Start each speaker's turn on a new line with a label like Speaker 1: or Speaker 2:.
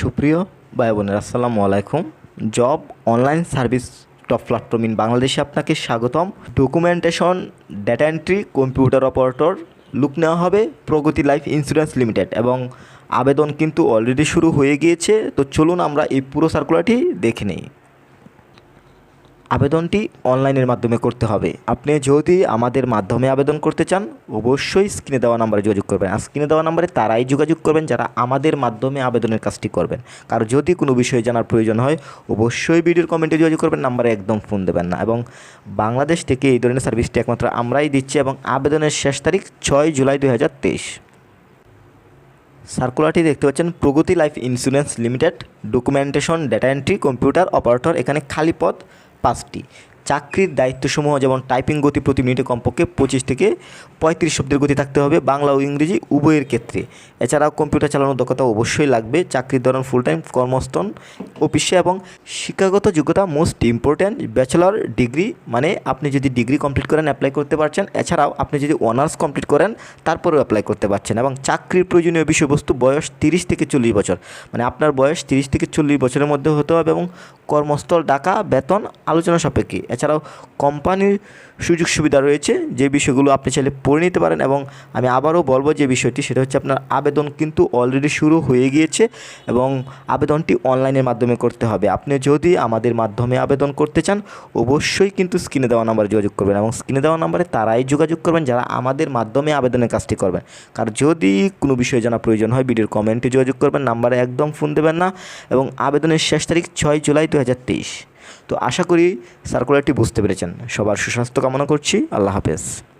Speaker 1: সুপ্রিয় ভাই বোনের, আসসালামু আলাইকুম। Job online service top platform in বাংলাদেশে আপনাকে স্বাগতম। Documentation, data entry, computer operator, look নেওয়া হবে প্রগতি লাইফ ইন্স্যুরেন্স লিমিটেড এবং আবেদন কিন্তু অলরেডি শুরু হয়ে গিয়েছে। তো চলুন আমরা এই পুরো সার্কুলারটি দেখে নিই। আবেদনটি অনলাইনের মাধ্যমে করতে হবে। আপনি যদি আমাদের মাধ্যমে আবেদন করতে চান, অবশ্যই স্ক্রিনে দেওয়া নাম্বারে যোগাযোগ করবেন। আর স্ক্রিনে দেওয়া নাম্বারে তারাই যোগাযোগ করবেন যারা আমাদের মাধ্যমে আবেদনের কাজটি করবেন। কারণ যদি কোনো বিষয়ে জানার প্রয়োজন হয়, অবশ্যই ভিডিওর কমেন্টে যোগাযোগ করবেন, নাম্বারে একদম ফোন দেবেন না। এবং বাংলাদেশ থেকে এই ধরনের সার্ভিসটি একমাত্র আমরাই দিচ্ছি এবং আবেদনের শেষ তারিখ ছয় জুলাই দুই হাজার তেইশ। সার্কুলারটি দেখতে পাচ্ছেন, Pragati life insurance limited, documentation, data entry, computer operator, এখানে খালি পদ পাঁচটি। চাকরির দায়িত্বসমূহ যেমন টাইপিং গতি প্রতি মিনিটে কমপক্ষে পঁচিশ থেকে পঁয়ত্রিশ শব্দের গতি থাকতে হবে বাংলা ও ইংরেজি উভয়ের ক্ষেত্রে। এছাড়াও কম্পিউটার চালানোর দক্ষতা অবশ্যই লাগবে। চাকরির ধরন ফুল টাইম কর্মস্থল অফিসে এবং শিক্ষাগত যোগ্যতা মোস্ট ইম্পর্ট্যান্ট ব্যাচেলর ডিগ্রি মানে আপনি যদি ডিগ্রি কমপ্লিট করেন অ্যাপ্লাই করতে পারছেন। এছাড়াও আপনি যদি অনার্স কমপ্লিট করেন, তারপরেও অ্যাপ্লাই করতে পারছেন এবং চাকরির প্রয়োজনীয় বিষয়বস্তু বয়স তিরিশ থেকে চল্লিশ বছর। মানে আপনার বয়স তিরিশ থেকে চল্লিশ বছরের মধ্যে হতে হবে এবং কর্মস্থল, ডাকা, বেতন, আলোচনা সাপেক্ষে। এছাড়াও কোম্পানির সুযোগ সুবিধা রয়েছে, যে বিষয়গুলো আপনি চাইলে পড়ে নিতে পারেন এবং আমি আবারও বলব যে বিষয়টি, সেটা হচ্ছে আপনার আবেদন কিন্তু অলরেডি শুরু হয়ে গিয়েছে এবং আবেদনটি অনলাইনের মাধ্যমে করতে হবে। আপনি যদি আমাদের মাধ্যমে আবেদন করতে চান, অবশ্যই কিন্তু স্ক্রিনে দেওয়া নাম্বারে যোগাযোগ করবেন এবং স্ক্রিনে দেওয়া নাম্বারে তারাই যোগাযোগ করবেন যারা আমাদের মাধ্যমে আবেদনের কাজটি করবেন। কারণ যদি কোনো বিষয়ে জানা প্রয়োজন হয়, ভিডিওর কমেন্টে যোগাযোগ করবেন, নাম্বারে একদম ফোন দেবেন না এবং আবেদনের শেষ তারিখ ছয় জুলাই দু হাজার তেইশ। তো আশা করি সার্কুলারটি বুঝতে পেরেছেন। সবার সুস্বাস্থ্য কামনা করছি। আল্লাহ হাফেজ।